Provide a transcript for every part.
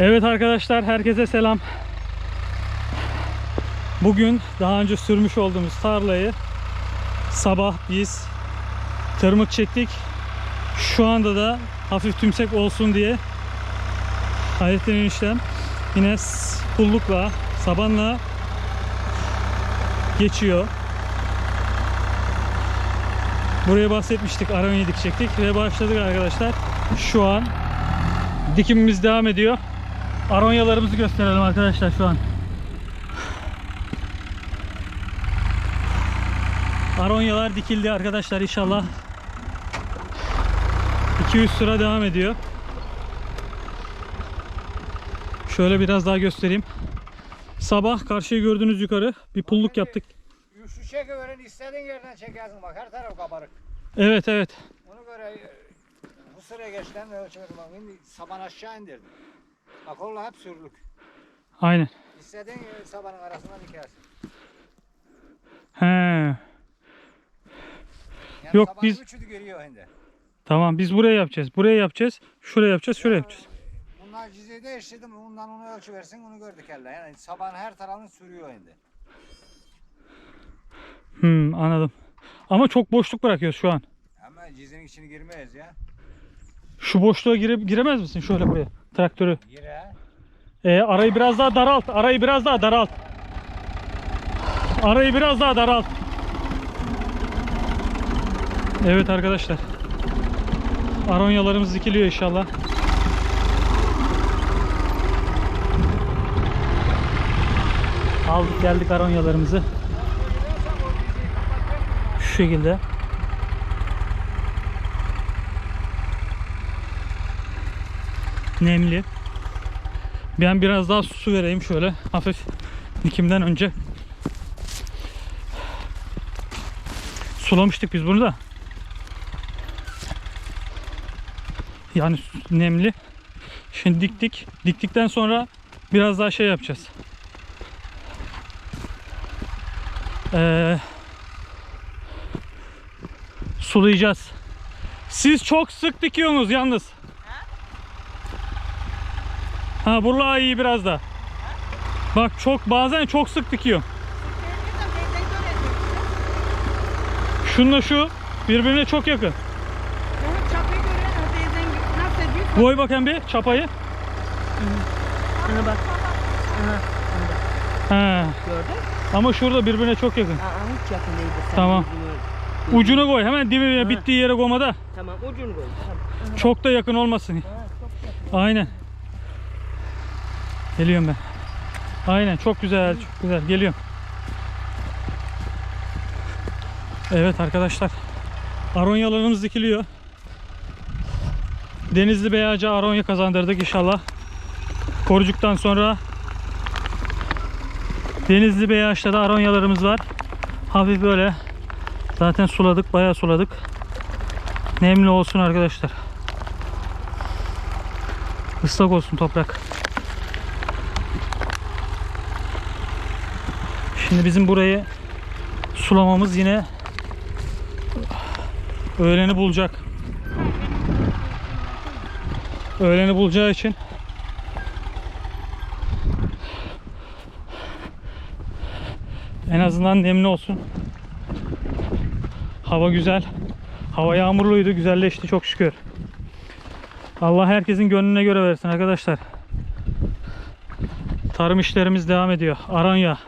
Evet arkadaşlar herkese selam. Bugün daha önce sürmüş olduğumuz tarlayı sabah biz tırmık çektik. Şu anda da hafif tümsek olsun diye Hayrettin eniştem yine pullukla, sabanla geçiyor. Buraya bahsetmiştik. Aronya dikecektik ve başladık arkadaşlar. Şu an dikimimiz devam ediyor. Aronyalarımızı gösterelim arkadaşlar şu an. Aronyalar dikildi arkadaşlar inşallah. 200 sıra devam ediyor. Şöyle biraz daha göstereyim. Sabah karşıya gördüğünüz yukarı bir pulluk yaptık. Şu çekiverin istediğin yerden çekersin bak her taraf kabarık. Evet evet. Ona göre e, bu sıraya geçten ölçüyorum bak şimdi saban aşağı indirdim. Bak hep sürülük. Aynen. İstediğin sabanın arasına dikersin. He. Yani Yok, sabanın biz- üçü geliyor şimdi. Tamam biz buraya yapacağız. Buraya yapacağız. Şuraya yapacağız. Şuraya yapacağız. Bunlar cizeyi değiştirdim. Bundan onu ölçüversin onu gördük elle. Yani saban her tarafını sürüyor şimdi. Hmm, anladım. Ama çok boşluk bırakıyoruz şu an. Ama cizenin içine girmeyiz ya. Şu boşluğa gire, giremez misin şöyle buraya? Traktörü. Ee, arayı biraz daha daralt. Arayı biraz daha daralt. Arayı biraz daha daralt. Evet arkadaşlar. Aronyalarımız dikiliyor inşallah. Aldık geldik aronyalarımızı. Şu şekilde. Nemli. Ben biraz daha su vereyim şöyle hafif dikimden önce. Sulamıştık biz bunu da. Yani nemli. Şimdi diktik. Diktikten sonra biraz daha şey yapacağız. Ee, sulayacağız. Siz çok sık dikiyorsunuz yalnız. Ha buralar iyi biraz da. Bak çok bazen çok sık dikiyorum. Şununla şu birbirine çok yakın. Koy bakayım bir çapayı. Ana bak. Ha. Gördün? Ama şurada birbirine çok yakın. Aa, hiç yakın değildi. Sen Tamam. ucunu- koy. Hemen dibine Ha. bittiği yere koymada. Tamam ucunu koy. Tamam. Çok da yakın olmasın. Aynen. Geliyorum ben. Aynen çok güzel çok güzel geliyorum. Evet arkadaşlar. Aronyalarımız dikiliyor. Denizli Beyacı Aronya kazandırdık inşallah. Korucuktan sonra Denizli Beyaz'da da Aronyalarımız var. Hafif böyle zaten suladık bayağı suladık. Nemli olsun arkadaşlar. Islak olsun toprak. Şimdi bizim burayı sulamamız yine öğleni bulacak. Öğleni bulacağı için en azından nemli olsun. Hava güzel. Hava yağmurluydu, güzelleşti çok şükür. Allah herkesin gönlüne göre versin arkadaşlar. Tarım işlerimiz devam ediyor. Aranya.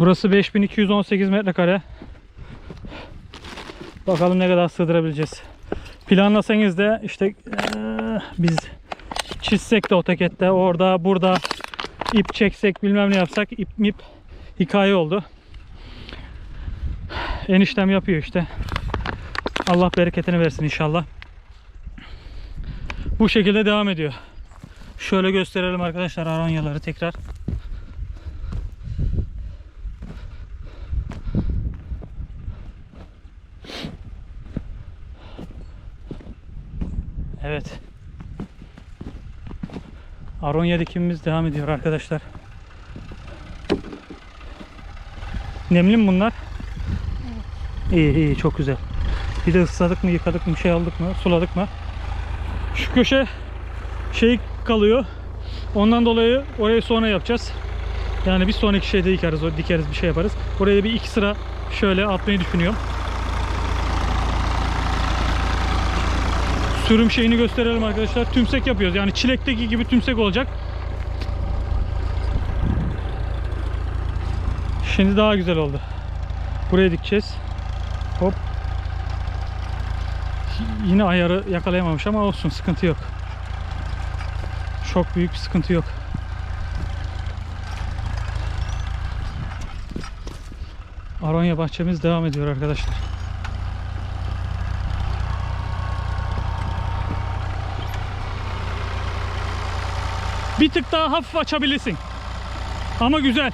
Burası 5218 metrekare. Bakalım ne kadar sığdırabileceğiz. Planlasanız da işte eee, biz çizsek de o tekette orada burada ip çeksek bilmem ne yapsak ip mip hikaye oldu. Eniştem yapıyor işte. Allah bereketini versin inşallah. Bu şekilde devam ediyor. Şöyle gösterelim arkadaşlar aronyaları tekrar. Evet. Aronya dikimimiz devam ediyor arkadaşlar. Nemli mi bunlar? İyi iyi çok güzel. Bir de ısladık mı, yıkadık mı, şey aldık mı, suladık mı? Şu köşe şey kalıyor. Ondan dolayı orayı sonra yapacağız. Yani bir sonraki şeyde dikeriz, dikeriz bir şey yaparız. Oraya bir iki sıra şöyle atmayı düşünüyorum. Sürüm şeyini gösterelim arkadaşlar. Tümsek yapıyoruz. Yani çilekteki gibi tümsek olacak. Şimdi daha güzel oldu. Buraya dikeceğiz. Hop. Yine ayarı yakalayamamış ama olsun sıkıntı yok. Çok büyük bir sıkıntı yok. Aronya bahçemiz devam ediyor arkadaşlar. Bir tık daha hafif açabilirsin. Ama güzel.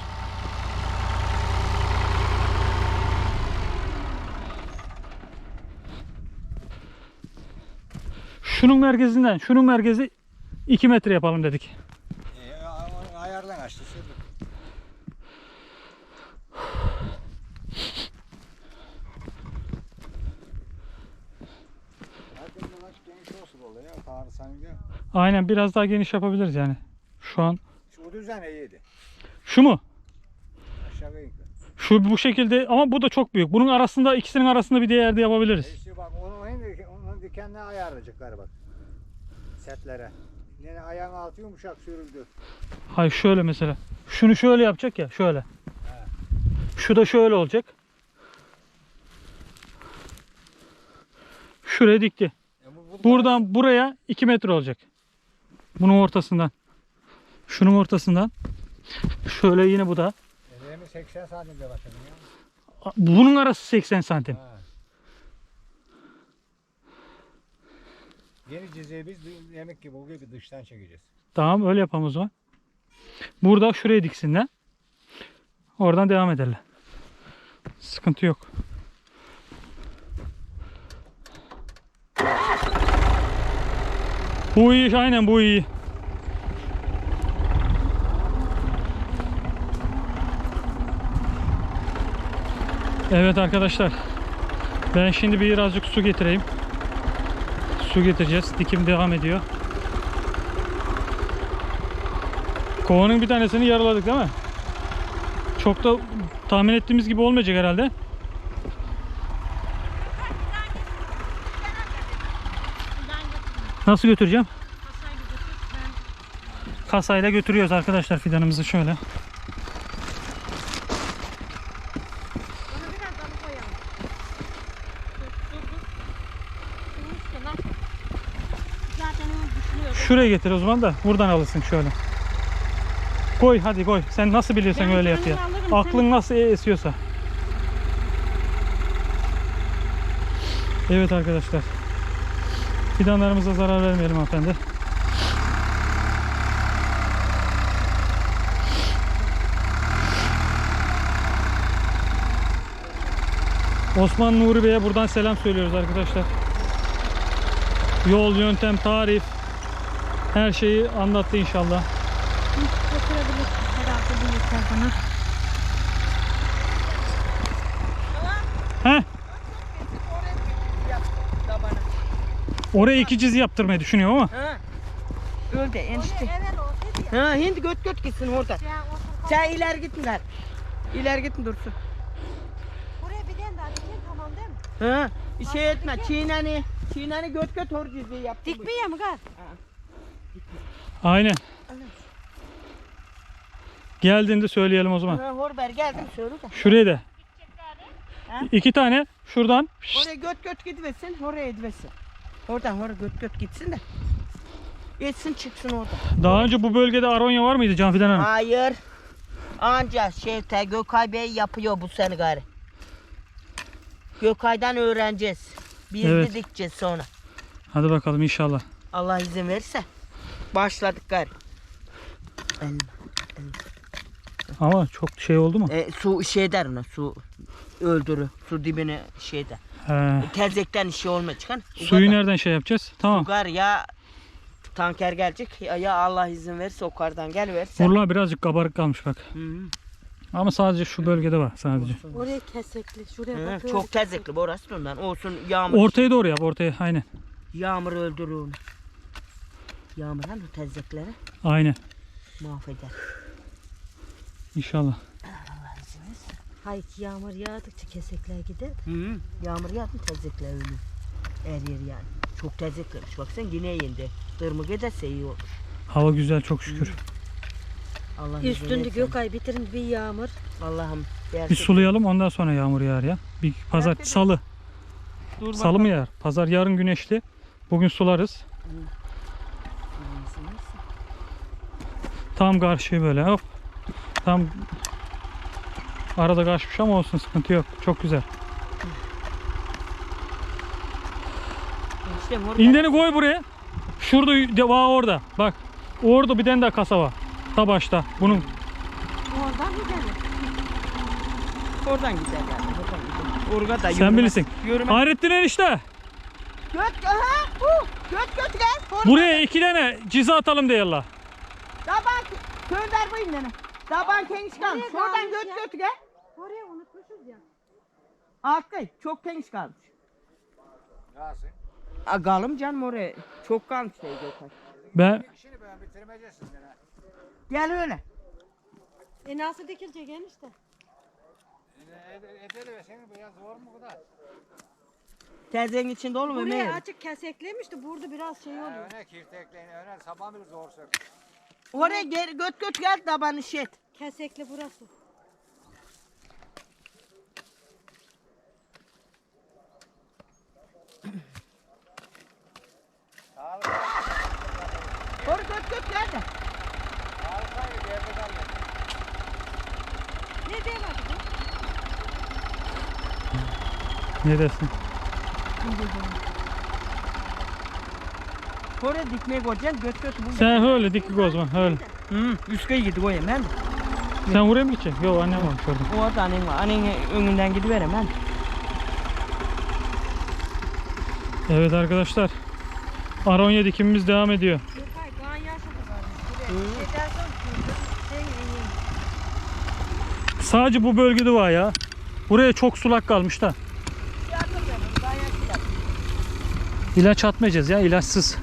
Şunun merkezinden, şunun merkezi 2 metre yapalım dedik. E, ayarlan açtı. Aynen biraz daha geniş yapabiliriz yani. Şu an Şu düzen iyiydi. şu mu? Aşağı. Şu bu şekilde ama bu da çok büyük. Bunun arasında ikisinin arasında bir yerde E yapabiliriz. işte bak onu, onun, onun dikenine ayarlayacaklar bak. Setlere. Yine ayağın altı yumuşak sürüldü. Hayır şöyle mesela. Şunu şöyle yapacak ya şöyle. Şu da şöyle olacak. Şuraya dikti. E bu, bu Buradan buraya 2 metre olacak. Bunun ortasından. Şunun ortasından. Şöyle yine bu da. E, benim 80 santimde başladım ya. Bunun arası 80 santim. Ha. Yeni cizeyi biz yemek gibi o gibi dıştan çekeceğiz. Tamam öyle yapalım o zaman. Burada şuraya diksinler. Oradan devam ederler. Sıkıntı yok. Bu iyi aynen bu iyi. Evet arkadaşlar. Ben şimdi birazcık su getireyim. Su getireceğiz. Dikim devam ediyor. Kovanın bir tanesini yaraladık değil mi? Çok da tahmin ettiğimiz gibi olmayacak herhalde. Nasıl götüreceğim? Kasayla götürüyoruz arkadaşlar fidanımızı şöyle. Ona biraz alıp koyalım. Dur, dur, dur. Şunun üstüne bak. Zaten onu düşünüyorum. Şuraya getir o zaman da buradan alırsın şöyle. Koy hadi koy. Sen nasıl biliyorsan Ben öyle yap ya. kendim alırım, Aklın nasıl esiyorsa. Evet arkadaşlar. Fidanlarımıza zarar vermeyelim hanımefendi. Osman Nuri Bey'e buradan selam söylüyoruz arkadaşlar. Yol, yöntem, tarif her şeyi anlattı inşallah. Götürebilir herhalde bu yeter bana. Heh. Oraya iki çizi yaptırmayı düşünüyorum ama. Ha. Öyle enişte. Ha hindi göt göt gitsin orada. Sen ileri gitme gari. İleri gitme dursun. Buraya bir den daha dikin tamam değil mi? Ha. Bir şey etme. Çiğneni. Çiğneni göt göt hor dizi yaptı. bu. Dikmeye mi gaz? Aynen. Geldiğinde söyleyelim o zaman. Ha, hor ver geldim söyle de. Şuraya da. Ha? İki tane şuradan. Oraya göt göt gidiversin, oraya gidiversin. Oradan oraya göt göt gitsin de. Geçsin çıksın oradan. Daha önce bu bölgede aronya var mıydı Canfidan Hanım? Hayır. Anca Şevte Gökay Bey yapıyor bu sene gari. Gökay'dan öğreneceğiz. Biz Evet. dikeceğiz sonra. Hadi bakalım inşallah. Allah izin verirse. Başladık gari. Elma. Ama çok şey oldu mu? E, su şey der ona su öldürü. Su dibine şey der. He. Terzekten işi olma çıkan. Suyu nereden şey yapacağız? Tamam. Gar ya tanker gelecek ya, ya Allah izin verirse o kardan gel verirse. Urla birazcık kabarık kalmış bak. Hı -hı. Ama sadece şu bölgede var sadece. Oraya kesekli. Şuraya Hı, bak. öyle çok kesekli. tezekli burası ondan. Olsun yağmur. Ortaya doğru yap ortaya aynen. Yağmur öldürür onu. Yağmur hem o tezekleri Aynen. mahveder. İnşallah. Hayır yağmur yağdıkça kesekler gider. Hı, yağmur yağdı tezekler ölür. Her yer yani. Çok tezeklemiş. Bak sen yine yendi. Dırmık ederse iyi olur. Hava güzel çok şükür. Allah izin Üstünde verirse. Gökay bitirin bir yağmur. Allah'ım. Bir sulayalım ondan sonra yağmur yağar ya. Bir pazar salı. Dur Salı mı yağar? Pazar yarın güneşli. Bugün sularız. Tam karşı böyle hop. Tam arada kaçmış ama olsun sıkıntı yok. Çok güzel. İşte orada İndeni koy buraya. Şurada de var orada. Bak. Orada bir tane daha kasa var. Ta başta. Bunun Oradan gelir? oradan gider yani. Oradan gider. Da sen yürüme- bilirsin. Yürüme. Hayrettin enişte. Göt aha bu. Göt göt gel. Orada. Buraya iki tane cize atalım diyorlar. Gönder. Daban geniş kalmış. Nereye Oradan kalmış göt ya? göt gel. Oraya unutmuşuz ya. Altta çok geniş kalmış. Nasıl? A, kalım canım oraya. Çok kalmış şey Gökay. Ben İşini ben bitirmeyeceksin gene. Gel öyle. E nasıl dikilecek enişte? Edeli ve senin biraz zor mu bu da? Tezenin içinde olur mu Buraya Ömer? açık keseklemişti. Burada biraz şey oluyor. Öne kirtekleyin, öne saban bir zor sök. Oraya gel, göt göt gel dabanı şet. Kesekli burası. Oraya göt göt gel de. Ne diye bakacağım? ne dersin? Oraya dikmeye koyacaksın göt göt bu. Sen öyle diklik o zaman öyle. Hı, üskeye gidi koyayım ben de. Sen buraya mı gideceksin? Yok annem varmış orada. O arada annen var. Annenin önünden gidiverem ben. Evet arkadaşlar. Aronya dikimimiz devam ediyor. Sadece bu bölgede var ya. Buraya çok sulak kalmış da. İlaç atmayacağız ya ilaçsız.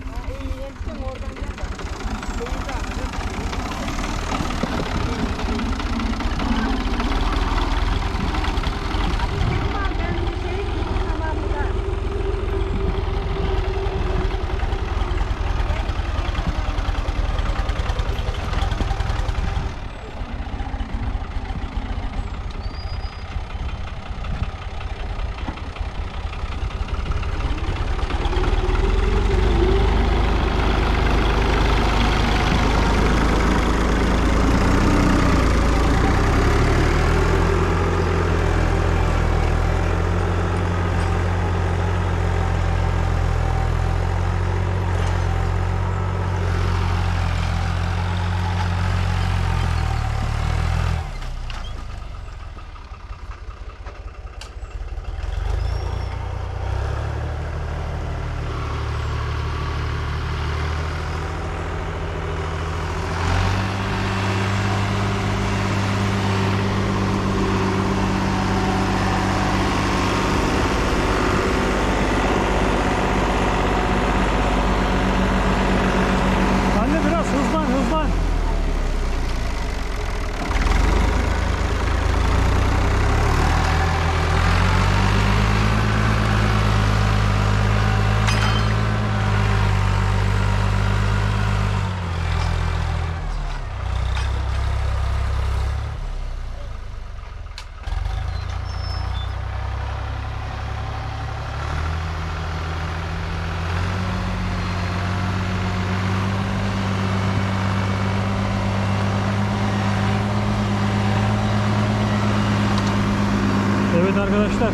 Arkadaşlar.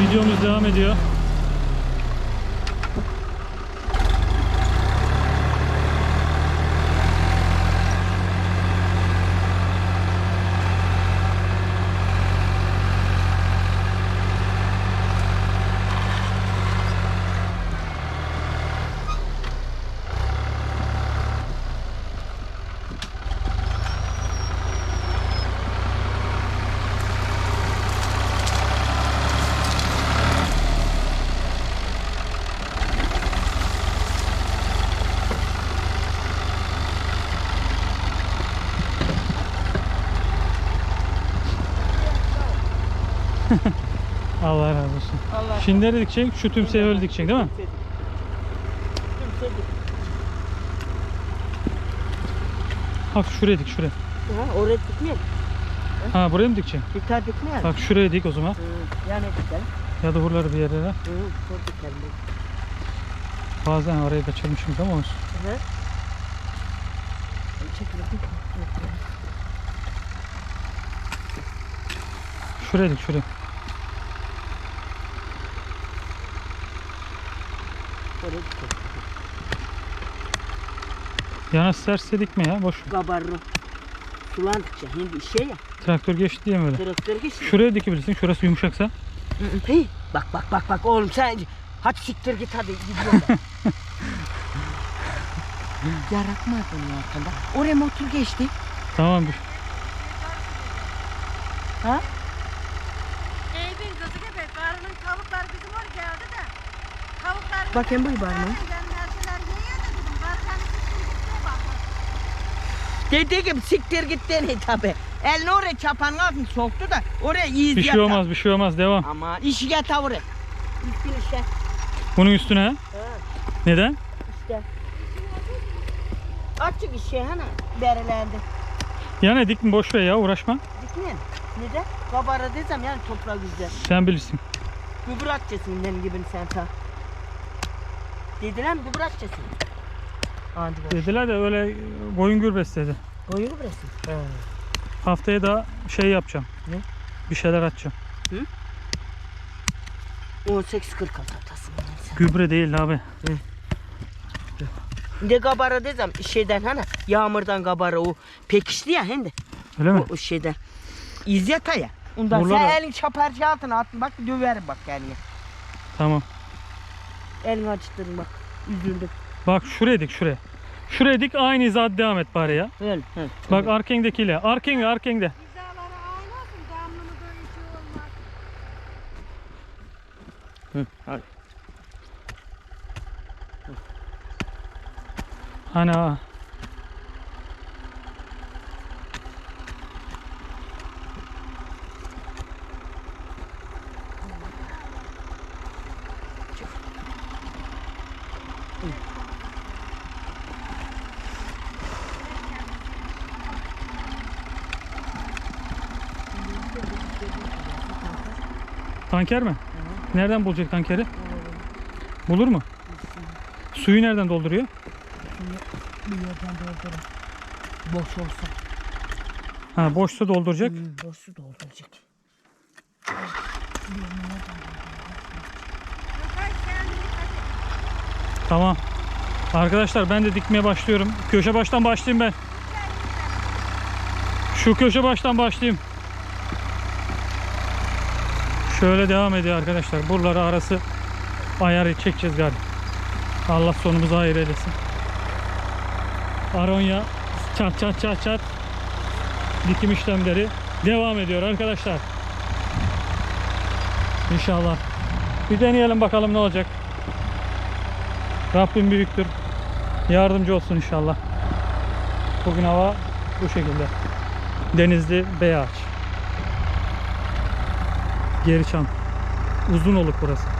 Videomuz devam ediyor. Allah nereye dikeceksin? Şu tümseyi öyle dikeceksin değil mi? Tümseye dik. Hafif şuraya dik şuraya. Ha, oraya dikmeyelim. Ha buraya mı dikeceksin? Dikkat dikmeyelim. Bak şuraya dik o zaman. Hı, yani dikelim. Ya da buraları bir yerlere. Hı, şöyle dikelim. Bazen orayı kaçırmışım ama olsun. Hı. Şuraya dik şuraya. Oraya dikelim. Yana serse dikme ya boş. ver. Kabarırım. Sulandıkça şimdi şey ya. Traktör geçti diye mi öyle? Traktör geçti. Şuraya dikebilirsin. Şurası yumuşaksa. Hey, bak bak bak bak oğlum sen hadi siktir git hadi gidiyorum ben. Yaratmadın ya arkanda. Oraya motor geçti. Tamam bir. Ha? Eybin kızı gibi karının tavuklar bizim oraya geldi de. Tavuklar Bakayım bu ibar mı? Dediği gibi siktir git dene tabi. Elini oraya çapanın altını soktu da oraya iyiyiz Bir şey olmaz bir şey olmaz. Devam. Ama işi get oraya. Üstün işte. Bunun üstüne. ha? Ha, Neden? işte. Açık işe hani berilendi. Yani dikme boş ver ya uğraşma. Dikmeyin. Neden? Kabara desem yani toprağı güzel. Sen bilirsin. Gübre atacaksın benim gibi sen ta. Dediler mi? Hadi bak. Dediler de öyle koyun gürbesi dedi. Koyun gübresi. He. Haftaya da şey yapacağım. Ne? Bir şeyler atacağım. 18-40 atatasın sen. Gübre değil abi. Ne kabara desem şeyden hani yağmurdan kabara o pekişti ya hindi. Öyle mi? O, o şeyden. İzzet ya. Ondan Buralar sen da- elin çaparcı altına attın bak döverim bak kendine. Tamam. Elini acıttırın bak. Üzüldüm. Bak şuraya dik şuraya. Şuraya dik aynı hizada devam et bari ya. Öyle. Öyle. Bak arkendekiyle. Arkende. Hizaları aynı olsun. Damlını da içi olmaz. Hı, hadi. Ana. Tanker mi? Nereden bulacak tankeri? Bulur mu? Suyu nereden dolduruyor? Bir yerden doldurun. Boş olsa. Ha boşsa dolduracak. Hmm, boşu dolduracak. Tamam. Arkadaşlar ben de dikmeye başlıyorum. Köşe baştan başlayayım ben. Şu köşe baştan başlayayım. Şöyle devam ediyor arkadaşlar. Buraları arası ayarı çekeceğiz galiba. Allah sonumuzu hayır eylesin. Aronya çat çat çat çat dikim işlemleri devam ediyor arkadaşlar. İnşallah. Bir deneyelim bakalım ne olacak. Rabbim büyüktür. Yardımcı olsun inşallah. Bugün hava bu şekilde. Denizli Beyağaç. Geriçam. Uzun oluk burası.